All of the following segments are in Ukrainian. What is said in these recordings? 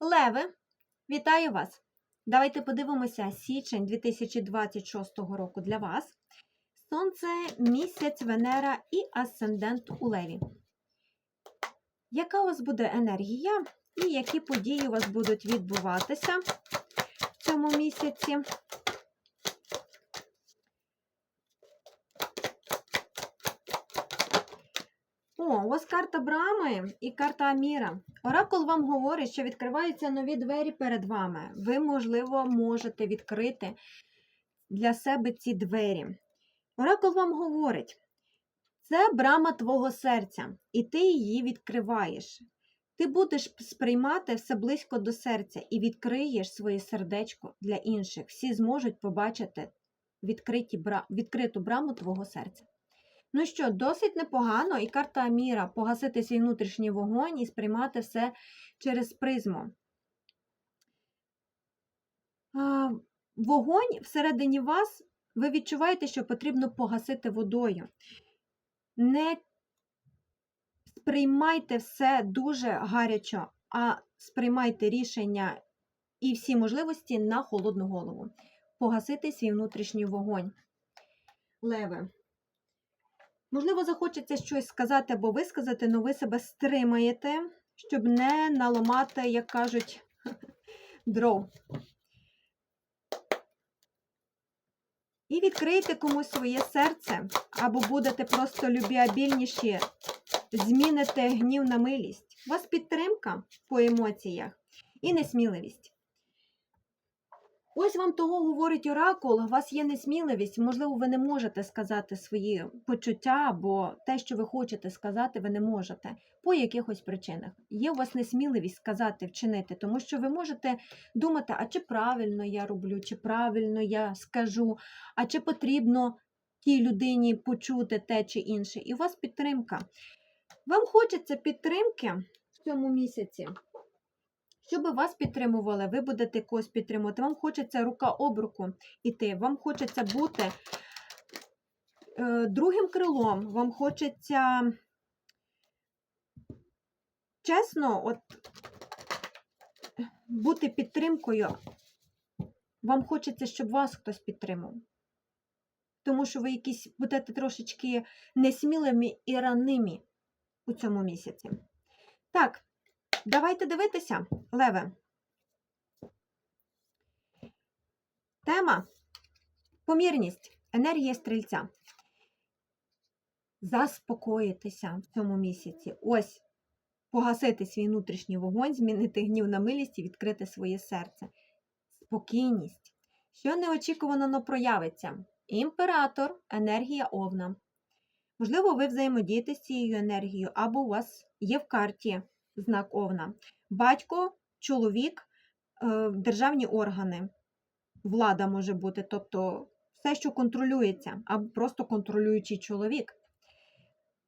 Леви, вітаю вас! Давайте подивимося січень 2026 року для вас. Сонце, місяць, Венера і асцендент у Леві. Яка у вас буде енергія і які події у вас будуть відбуватися в цьому місяці? О, у вас карта Брами і карта Аміра. Оракул вам говорить, що відкриваються нові двері перед вами. Ви, можливо, можете відкрити для себе ці двері. Оракул вам говорить, це брама твого серця, і ти її відкриваєш. Ти будеш сприймати все близько до серця і відкриєш своє сердечко для інших. Всі зможуть побачити відкриті відкриту браму твого серця. Ну що, досить непогано, і карта Аміра погасити свій внутрішній вогонь і сприймати все через призму. Вогонь всередині вас, ви відчуваєте, що потрібно погасити водою. Не сприймайте все дуже гарячо, а сприймайте рішення і всі можливості на холодну голову. Погасити свій внутрішній вогонь. Леве. Можливо, захочеться щось сказати або висказати, але ви себе стримаєте, щоб не наламати, як кажуть, дров. І відкрийте комусь своє серце, або будете просто любіабільніші, зміните гнів на милість. У вас підтримка по емоціях і несміливість. Ось вам того говорить оракул, у вас є несміливість, можливо, ви не можете сказати свої почуття, або те, що ви хочете сказати, ви не можете по якихось причинах. Є у вас несміливість сказати, вчинити, тому що ви можете думати, а чи правильно я роблю, чи правильно я скажу, а чи потрібно тій людині почути те чи інше. І у вас підтримка. Вам хочеться підтримки в цьому місяці. Щоб вас підтримували, ви будете когось підтримувати. Вам хочеться рука об руку іти, вам хочеться бути е, другим крилом, вам хочеться чесно, от бути підтримкою. Вам хочеться, щоб вас хтось підтримав. Тому що ви якісь будете трошечки несмілими і ранними у цьому місяці. Так. Давайте дивитися, Леве. Тема помірність, енергія стрільця. Заспокоїтися в цьому місяці. Ось погасити свій внутрішній вогонь, змінити гнів на милість і відкрити своє серце. Спокійність. Що неочікувано но проявиться? Імператор, енергія овна. Можливо, ви взаємодієте з цією енергією, або у вас є в карті знак Овна. Батько, чоловік, е, державні органи, влада може бути, тобто все, що контролюється, або просто контролюючий чоловік.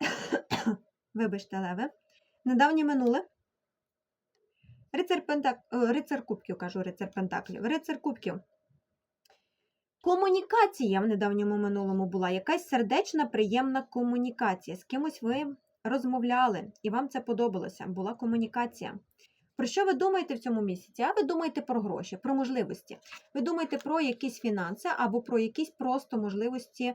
Вибачте, Леве. Недавнє минуле. Рицар, Пентак... Е, рицар Кубків, кажу, рицар Пентаклів. Рицар Кубків. Комунікація в недавньому минулому була якась сердечна, приємна комунікація. З кимось ви розмовляли, і вам це подобалося, була комунікація. Про що ви думаєте в цьому місяці? А ви думаєте про гроші, про можливості. Ви думаєте про якісь фінанси або про якісь просто можливості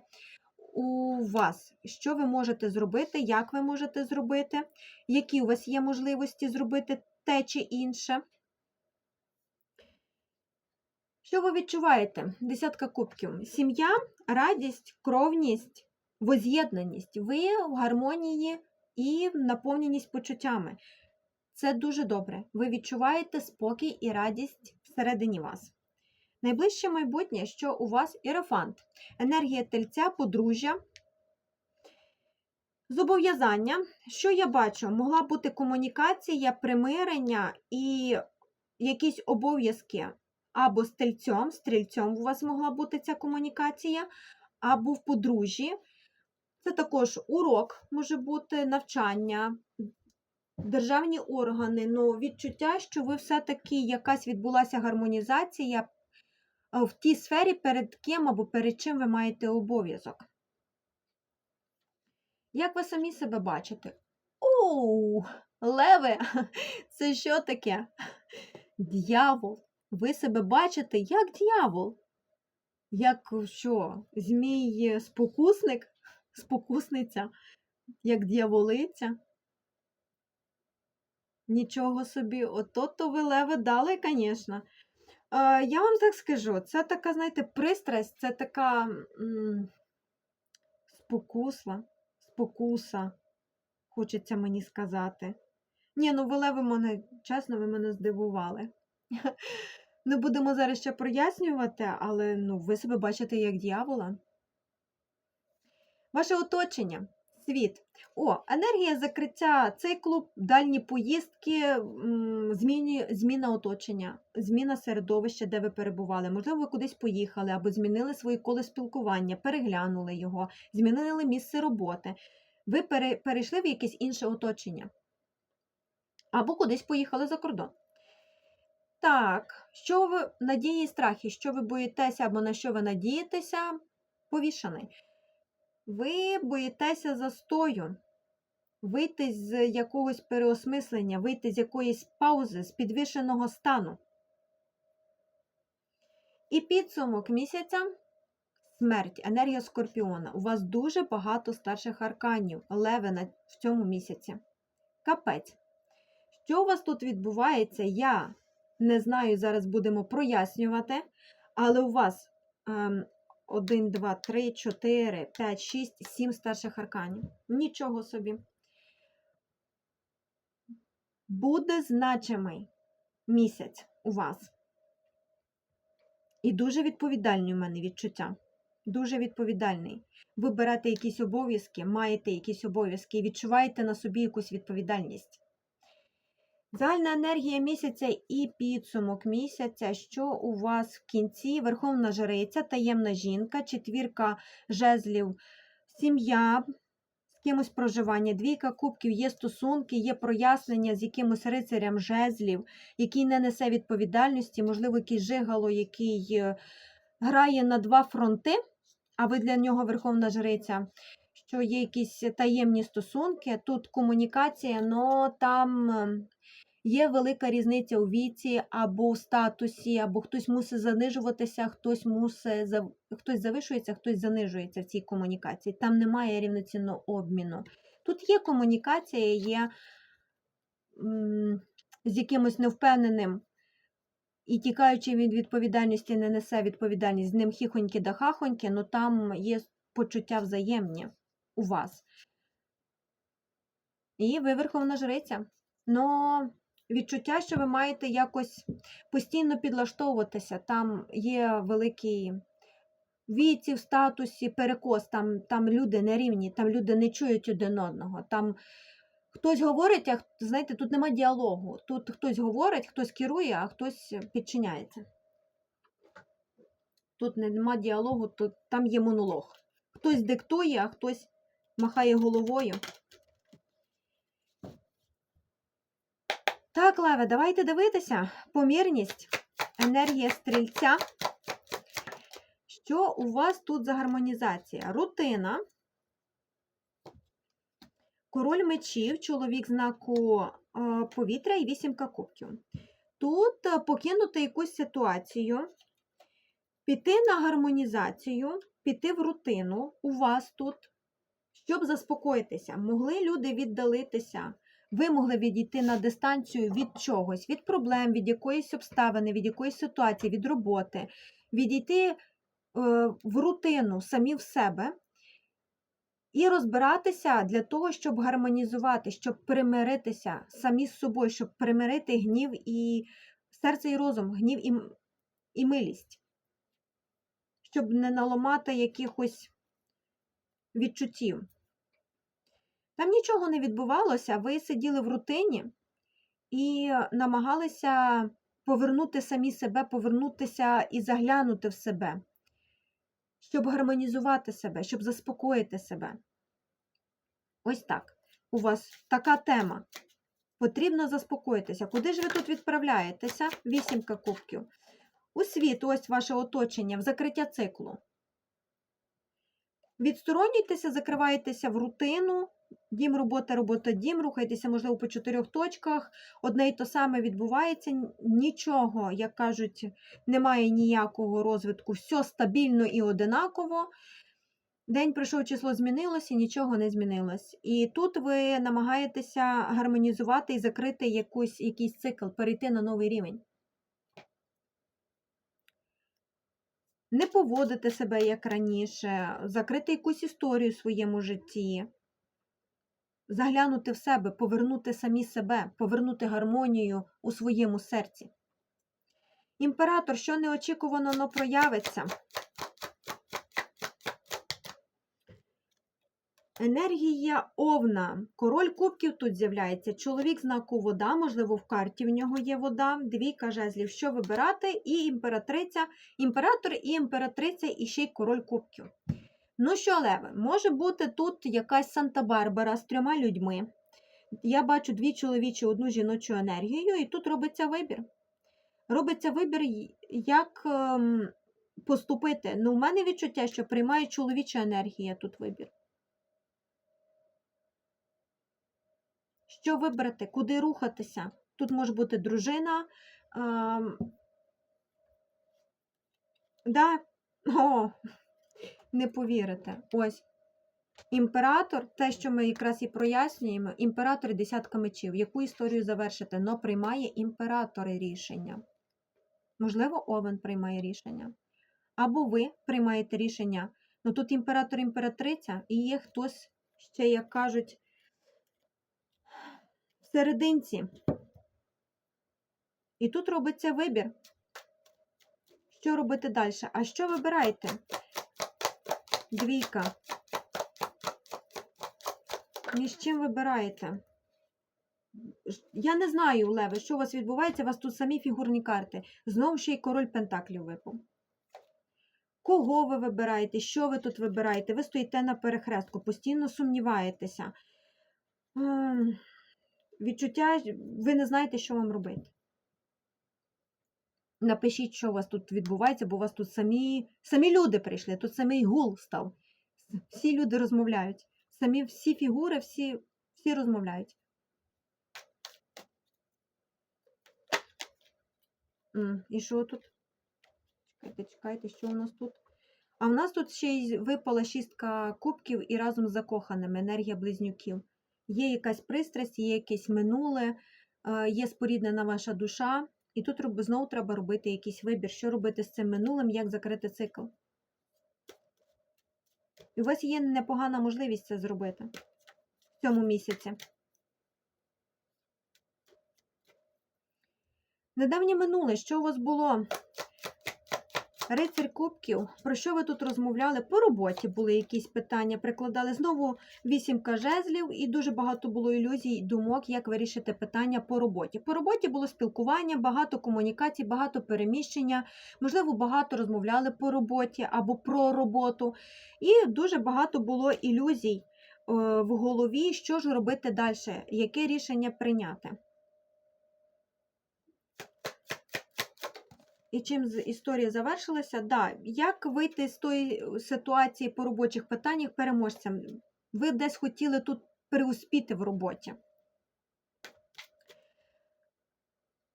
у вас. Що ви можете зробити, як ви можете зробити, які у вас є можливості зробити те чи інше. Що ви відчуваєте? Десятка кубків. Сім'я, радість, кровність, воз'єднаність. Ви в гармонії і наповненість почуттями. Це дуже добре. Ви відчуваєте спокій і радість всередині вас. Найближче майбутнє, що у вас іерофант, енергія тельця, подружжя, зобов'язання. Що я бачу? Могла бути комунікація, примирення і якісь обов'язки або з тельцем, стрільцем у вас могла бути ця комунікація, або в подружжі. Це також урок може бути навчання, державні органи, ну відчуття, що ви все-таки якась відбулася гармонізація в тій сфері, перед ким або перед чим ви маєте обов'язок. Як ви самі себе бачите? Оу, леве, це що таке? Д'явол. Ви себе бачите як д'явол. Як що? Змій спокусник, спокусниця, як д'яволиця. Нічого собі, ото то ви леви дали, звісно. Е, я вам так скажу, це така, знаєте, пристрасть, це така м, спокусла, спокуса, хочеться мені сказати. Ні, ну ви леви мене, чесно, ви мене здивували. Не будемо зараз ще прояснювати, але ну, ви себе бачите як дьявола. Ваше оточення, світ. О, енергія закриття циклу, дальні поїздки, м, зміні, зміна оточення, зміна середовища, де ви перебували. Можливо, ви кудись поїхали або змінили своє коло спілкування, переглянули його, змінили місце роботи. Ви пере, перейшли в якесь інше оточення. Або кудись поїхали за кордон. Так, що ви надії і страхи, що ви боїтеся або на що ви надієтеся, повішаний. Ви боїтеся застою, вийти з якогось переосмислення, вийти з якоїсь паузи, з підвішеного стану. І підсумок місяця смерть, енергія скорпіона. У вас дуже багато старших арканів, левена в цьому місяці. Капець. Що у вас тут відбувається, я не знаю, зараз будемо прояснювати, але у вас ем, 1, 2, 3, 4, 5, 6, 7 старших арканів. Нічого собі. Буде значимий місяць у вас. І дуже відповідальний у мене відчуття. Дуже відповідальний. Ви берете якісь обов'язки, маєте якісь обов'язки відчуваєте на собі якусь відповідальність. Загальна енергія місяця і підсумок місяця, що у вас в кінці? Верховна Жриця, таємна жінка, четвірка жезлів, сім'я, з кимось проживання, двійка кубків, є стосунки, є прояснення з якимось рицарем жезлів, який не несе відповідальності, можливо, якийсь жигало, який е, грає на два фронти, а ви для нього Верховна Жриця. Що є якісь таємні стосунки, тут комунікація, але там ем, Є велика різниця у віці або в статусі, або хтось мусить занижуватися, хтось мусить хтось завишується, хтось занижується в цій комунікації. Там немає рівноцінного обміну. Тут є комунікація, є з якимось невпевненим і тікаючи від відповідальності, не несе відповідальність з ним хіхоньки да хахоньки, але там є почуття взаємні у вас. І ви верховна жриця. Но відчуття, що ви маєте якось постійно підлаштовуватися. Там є великий віці, в статусі, перекос, там, там люди не рівні, там люди не чують один одного. Там хтось говорить, а знаєте, тут нема діалогу. Тут хтось говорить, хтось керує, а хтось підчиняється. Тут нема діалогу, тут, там є монолог. Хтось диктує, а хтось махає головою. Так, Леве, давайте дивитися. Помірність, енергія стрільця. Що у вас тут за гармонізація? Рутина, король мечів, чоловік знаку повітря і вісімка кубків. Тут е, покинути якусь ситуацію, піти на гармонізацію, піти в рутину у вас тут, щоб заспокоїтися. Могли люди віддалитися ви могли відійти на дистанцію від чогось, від проблем, від якоїсь обставини, від якоїсь ситуації, від роботи, відійти е, в рутину самі в себе і розбиратися для того, щоб гармонізувати, щоб примиритися самі з собою, щоб примирити гнів і серце і розум, гнів і, і милість, щоб не наламати якихось відчуттів. Там нічого не відбувалося, ви сиділи в рутині і намагалися повернути самі себе, повернутися і заглянути в себе, щоб гармонізувати себе, щоб заспокоїти себе. Ось так. У вас така тема. Потрібно заспокоїтися. Куди ж ви тут відправляєтеся? Вісімка кубків. У світ, ось ваше оточення, в закриття циклу. Відсторонюйтеся, закривайтеся в рутину. Дім, робота, робота, дім, рухайтеся, можливо, по чотирьох точках. Одне й то саме відбувається. Нічого, як кажуть, немає ніякого розвитку, все стабільно і одинаково. День пройшов, число змінилося, нічого не змінилось. І тут ви намагаєтеся гармонізувати і закрити якусь, якийсь цикл, перейти на новий рівень. Не поводити себе як раніше, закрити якусь історію в своєму житті, заглянути в себе, повернути самі себе, повернути гармонію у своєму серці. Імператор, що неочікувано, но проявиться. Енергія Овна. Король кубків тут з'являється. Чоловік знаку вода, можливо, в карті в нього є вода, двійка жезлів. Що вибирати? І імператриця, імператор і імператриця, і ще й король кубків. Ну що, Леви, може бути тут якась Санта-Барбара з трьома людьми. Я бачу дві чоловічі, одну жіночу енергію, і тут робиться вибір. Робиться вибір, як ем, поступити. Ну, у мене відчуття, що приймає чоловіча енергія тут вибір. Що вибрати, куди рухатися? Тут може бути дружина. Ем... Да. О, не повірите. Ось. Імператор, те, що ми якраз і прояснюємо, імператор і десятка мечів. Яку історію завершити? Но приймає імператор рішення. Можливо, Овен приймає рішення. Або ви приймаєте рішення. Ну тут імператор імператриця, і є хтось ще, як кажуть, в серединці. І тут робиться вибір. Що робити далі? А що вибираєте? Двійка. Між чим вибираєте? Я не знаю, Леви, що у вас відбувається, у вас тут самі фігурні карти. Знову ще й король Пентаклів випав. Кого ви вибираєте? Що ви тут вибираєте? Ви стоїте на перехрестку, постійно сумніваєтеся. Відчуття, ви не знаєте, що вам робити. Напишіть, що у вас тут відбувається, бо у вас тут самі, самі люди прийшли, тут самий гул став. Всі люди розмовляють. Самі всі фігури, всі, всі розмовляють. І що тут? Чекайте, чекайте, що у нас тут? А в нас тут ще й випала шістка кубків і разом з закоханими енергія близнюків. Є якась пристрасть, є якесь минуле, е, є споріднена ваша душа, і тут знову треба робити якийсь вибір, що робити з цим минулим, як закрити цикл. І у вас є непогана можливість це зробити в цьому місяці. Недавнє минуле, що у вас було? Рицарь кубків, про що ви тут розмовляли? По роботі були якісь питання, прикладали знову вісімка жезлів, і дуже багато було ілюзій, думок, як вирішити питання по роботі. По роботі було спілкування, багато комунікацій, багато переміщення, можливо, багато розмовляли по роботі або про роботу. І дуже багато було ілюзій е, в голові, що ж робити далі, яке рішення прийняти. І чим історія завершилася? Да, як вийти з тої ситуації по робочих питаннях переможцям? Ви десь хотіли тут преуспіти в роботі.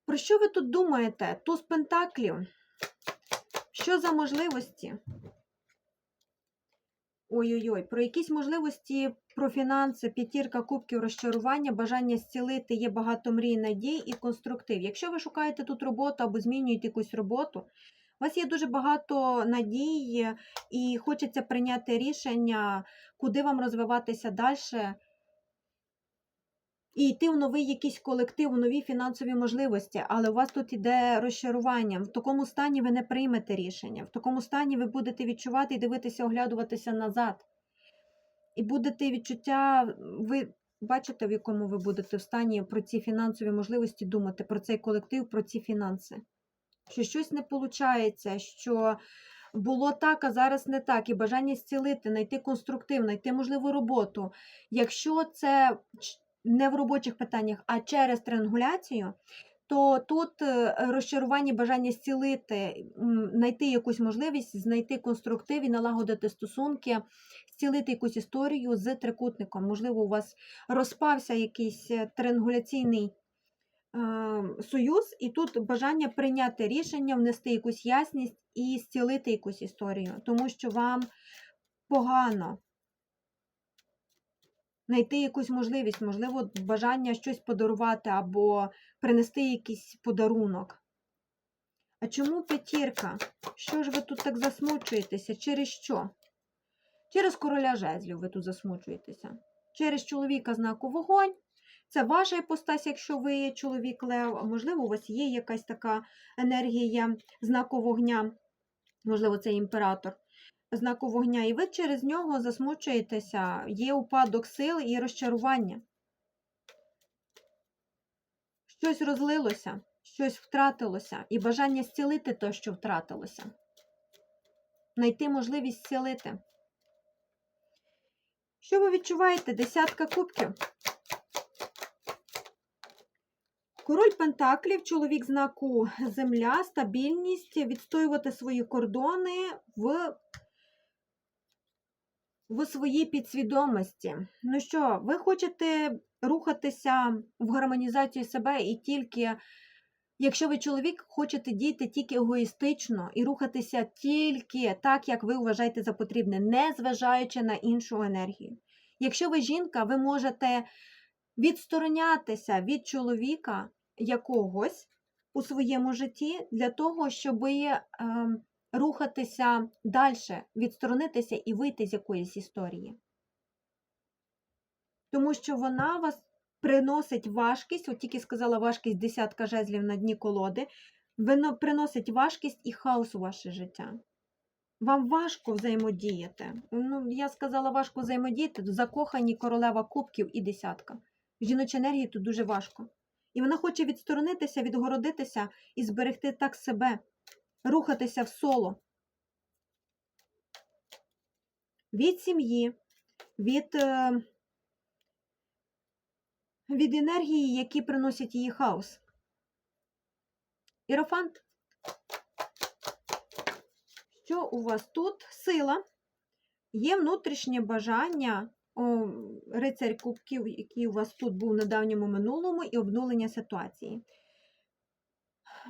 Про що ви тут думаєте? Туз Пентаклів? Що за можливості? Ой-ой-ой, про якісь можливості, про фінанси, п'ятірка кубків, розчарування, бажання зцілити, є багато мрій, надій і конструктив. Якщо ви шукаєте тут роботу або змінюєте якусь роботу, у вас є дуже багато надій і хочеться прийняти рішення, куди вам розвиватися далі. І йти в новий якийсь колектив, в нові фінансові можливості, але у вас тут іде розчарування. В такому стані ви не приймете рішення. В такому стані ви будете відчувати і дивитися, оглядуватися назад. І будете відчуття, ви бачите, в якому ви будете в стані про ці фінансові можливості думати, про цей колектив, про ці фінанси. Що щось не виходить, що було так, а зараз не так, і бажання зцілити, знайти конструктив, знайти можливу роботу. Якщо це не в робочих питаннях, а через триангуляцію, то тут е, розчарування, бажання зцілити, знайти якусь можливість, знайти конструктив і налагодити стосунки, зцілити якусь історію з трикутником. Можливо, у вас розпався якийсь е, триангуляційний е, союз, і тут бажання прийняти рішення, внести якусь ясність і зцілити якусь історію, тому що вам погано знайти якусь можливість, можливо, бажання щось подарувати або принести якийсь подарунок. А чому п'ятірка? Що ж ви тут так засмучуєтеся? Через що? Через короля жезлів ви тут засмучуєтеся. Через чоловіка знаку вогонь. Це ваша іпостась, якщо ви є чоловік Лев, а можливо, у вас є якась така енергія знаку вогня, можливо, це імператор знаку вогня, і ви через нього засмучуєтеся, є упадок сил і розчарування. Щось розлилося, щось втратилося, і бажання зцілити те, що втратилося. Знайти можливість зцілити. Що ви відчуваєте? Десятка кубків. Король Пентаклів, чоловік знаку Земля, стабільність, відстоювати свої кордони в в своїй підсвідомості. Ну що, ви хочете рухатися в гармонізацію себе і тільки, якщо ви чоловік, хочете діяти тільки егоїстично і рухатися тільки так, як ви вважаєте за потрібне, не зважаючи на іншу енергію. Якщо ви жінка, ви можете відсторонятися від чоловіка якогось у своєму житті для того, щоб рухатися далі, відсторонитися і вийти з якоїсь історії. Тому що вона вас приносить важкість, от тільки сказала важкість десятка жезлів на дні колоди, приносить важкість і хаос у ваше життя. Вам важко взаємодіяти. Ну, Я сказала, важко взаємодіяти, закохані королева кубків і десятка. Жіноча енергія тут дуже важко. І вона хоче відсторонитися, відгородитися і зберегти так себе, рухатися в соло. Від сім'ї, від е, від енергії, які приносять її хаос. Ірофант. Що у вас тут? Сила, є внутрішнє бажання, о, рицарь кубків, який у вас тут був на давньому минулому, і обнулення ситуації.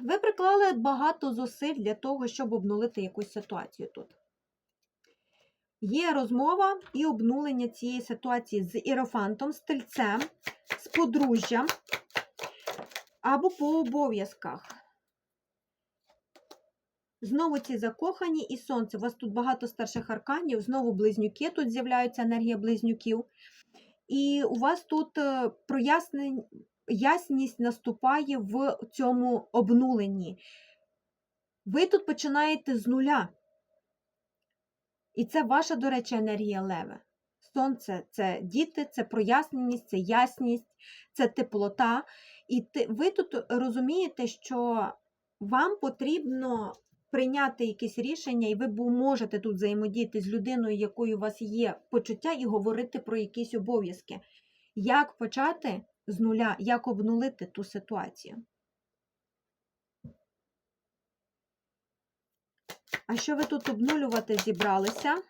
Ви приклали багато зусиль для того, щоб обнулити якусь ситуацію тут. Є розмова і обнулення цієї ситуації з ірофантом, з тельцем, з подружжям або по обов'язках. Знову ці закохані і сонце. У вас тут багато старших арканів, знову близнюки, тут з'являється енергія близнюків. І у вас тут е, прояснень, ясність наступає в цьому обнуленні. Ви тут починаєте з нуля. І це ваша, до речі, енергія леве. Сонце це діти, це проясненість, це ясність, це теплота. І ви тут розумієте, що вам потрібно прийняти якесь рішення, і ви можете тут взаємодіяти з людиною, якою у вас є почуття, і говорити про якісь обов'язки. Як почати з нуля, як обнулити ту ситуацію? А що ви тут обнулювати зібралися?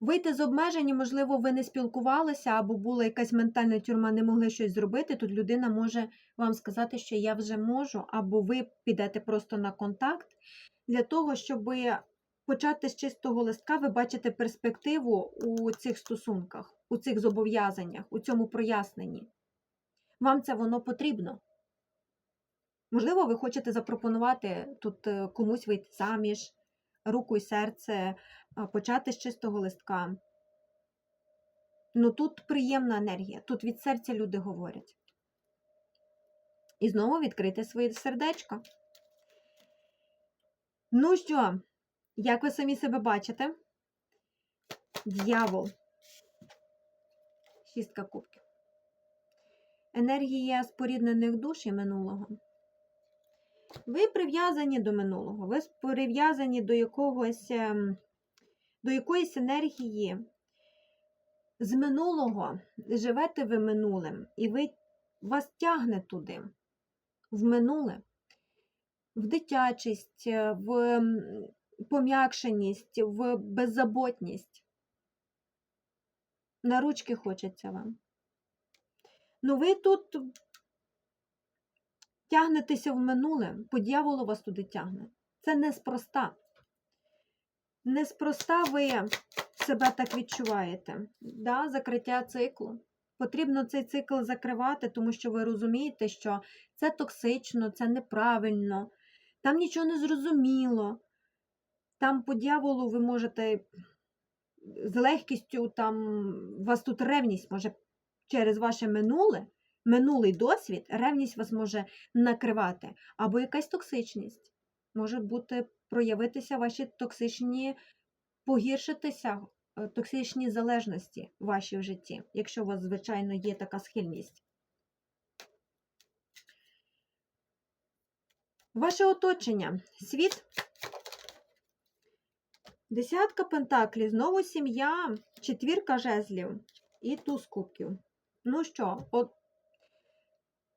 Вийти з обмежень, можливо, ви не спілкувалися, або була якась ментальна тюрма, не могли щось зробити. Тут людина може вам сказати, що я вже можу, або ви підете просто на контакт для того, щоб почати з чистого листка, ви бачите перспективу у цих стосунках, у цих зобов'язаннях, у цьому проясненні. Вам це воно потрібно. Можливо, ви хочете запропонувати тут е, комусь вийти заміж, руку і серце, почати з чистого листка. Ну тут приємна енергія, тут від серця люди говорять. І знову відкрити своє сердечко. Ну що, як ви самі себе бачите? Д'явол. Шістка кубків. Енергія споріднених душ і минулого. Ви прив'язані до минулого, ви прив'язані до якогось, ем, до якоїсь енергії з минулого, живете ви минулим, і ви вас тягне туди, в минуле, в дитячість, в пом'якшеність, в беззаботність. На ручки хочеться вам. Ну, ви тут тягнетеся в минуле, по дьяволу вас туди тягне. Це неспроста. Неспроста ви себе так відчуваєте. Да? Закриття циклу. Потрібно цей цикл закривати, тому що ви розумієте, що це токсично, це неправильно, там нічого не зрозуміло. Там по дьяволу ви можете з легкістю, там у вас тут ревність може через ваше минуле, минулий досвід, ревність вас може накривати, або якась токсичність. Може бути проявитися ваші токсичні, погіршитися е, токсичні залежності ваші в житті, якщо у вас, звичайно, є така схильність. Ваше оточення, світ. Десятка пентаклів, знову сім'я, четвірка жезлів і туз кубків. Ну що, от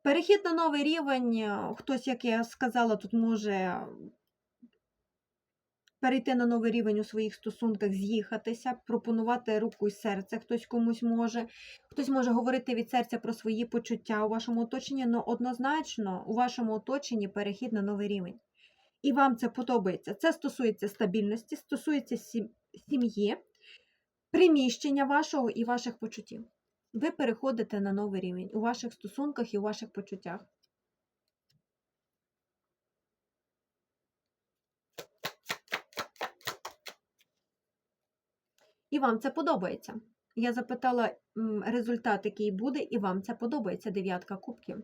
перехід на новий рівень, е, хтось, як я сказала, тут може перейти на новий рівень у своїх стосунках, з'їхатися, пропонувати руку і серце, хтось комусь може. Хтось може говорити від серця про свої почуття у вашому оточенні, але однозначно у вашому оточенні перехід на новий рівень. І вам це подобається. Це стосується стабільності, стосується сім'ї, приміщення вашого і ваших почуттів. Ви переходите на новий рівень у ваших стосунках і у ваших почуттях. І вам це подобається. Я запитала результат, який буде, і вам це подобається дев'ятка кубків.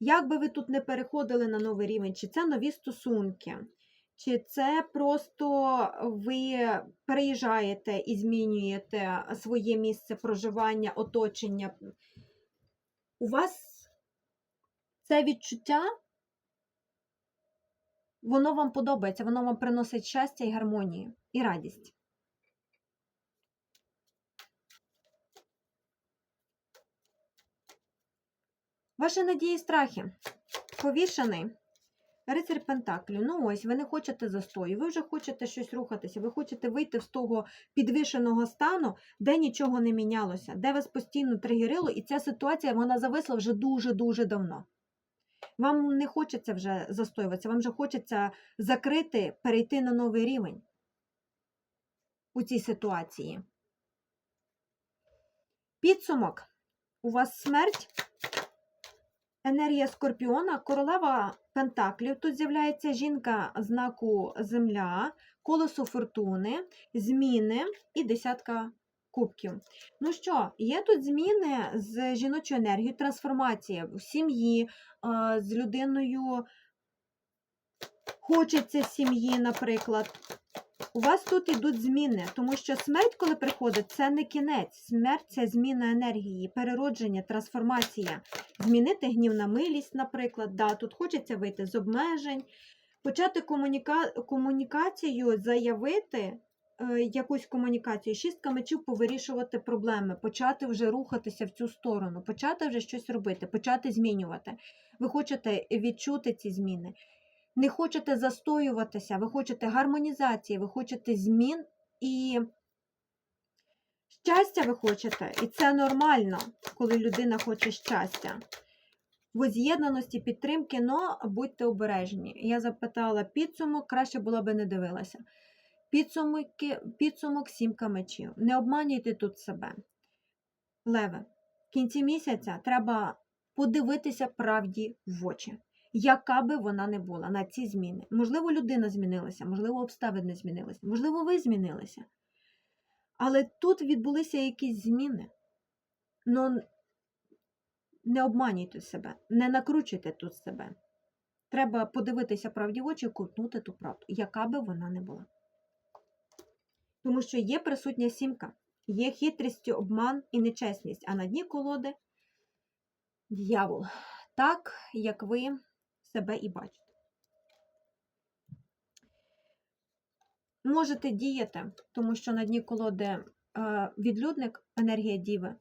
Як би ви тут не переходили на новий рівень, чи це нові стосунки, чи це просто ви переїжджаєте і змінюєте своє місце проживання, оточення, у вас це відчуття, воно вам подобається, воно вам приносить щастя і гармонію, і радість. Ваші надії і страхи. Повішений. Рицарь Пентаклів. Ну ось, ви не хочете застою, ви вже хочете щось рухатися, ви хочете вийти з того підвішеного стану, де нічого не мінялося, де вас постійно тригерило, і ця ситуація вона зависла вже дуже-дуже давно. Вам не хочеться вже застоюватися, вам вже хочеться закрити, перейти на новий рівень у цій ситуації. Підсумок. У вас смерть. Енергія Скорпіона, королева Пентаклів. Тут з'являється жінка знаку Земля, колесо фортуни, зміни і десятка кубків. Ну що, є тут зміни з жіночою енергією, трансформація в сім'ї, з людиною хочеться сім'ї, наприклад. У вас тут йдуть зміни, тому що смерть, коли приходить, це не кінець. Смерть це зміна енергії, переродження, трансформація. Змінити гнів на милість, наприклад. Да, Тут хочеться вийти з обмежень, почати комуніка... комунікацію, заявити е, якусь комунікацію, шістка мечів повирішувати проблеми, почати вже рухатися в цю сторону, почати вже щось робити, почати змінювати. Ви хочете відчути ці зміни. Не хочете застоюватися, ви хочете гармонізації, ви хочете змін і щастя ви хочете. І це нормально, коли людина хоче щастя. Воз'єднаності, підтримки, но будьте обережні. Я запитала підсумок, краще було би не дивилася. Підсумки, підсумок сімка мечів. Не обманюйте тут себе. Леве, в кінці місяця треба подивитися правді в очі яка би вона не була на ці зміни. Можливо, людина змінилася, можливо, обставини змінилися, можливо, ви змінилися. Але тут відбулися якісь зміни. Ну, не обманюйте себе, не накручуйте тут себе. Треба подивитися правді в очі кутнути ту правду, яка би вона не була. Тому що є присутня сімка, є хитрість, обман і нечесність, а на дні колоди дьявол. Так, як ви себе і бачите. Можете діяти, тому що на дні колоди е, відлюдник, енергія діви,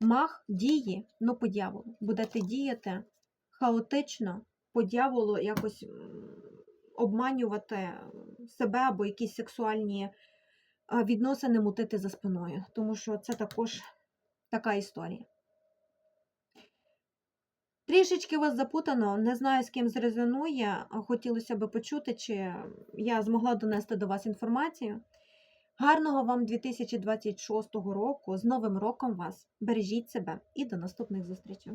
Мах дії, ну по дьяволу. Будете діяти хаотично, по дьяволу якось обманювати себе або якісь сексуальні відносини мутити за спиною. Тому що це також така історія. Трішечки вас запутано, не знаю, з ким зрезонує. Хотілося б почути, чи я змогла донести до вас інформацію. Гарного вам 2026 року! З Новим роком вас! Бережіть себе і до наступних зустрічей!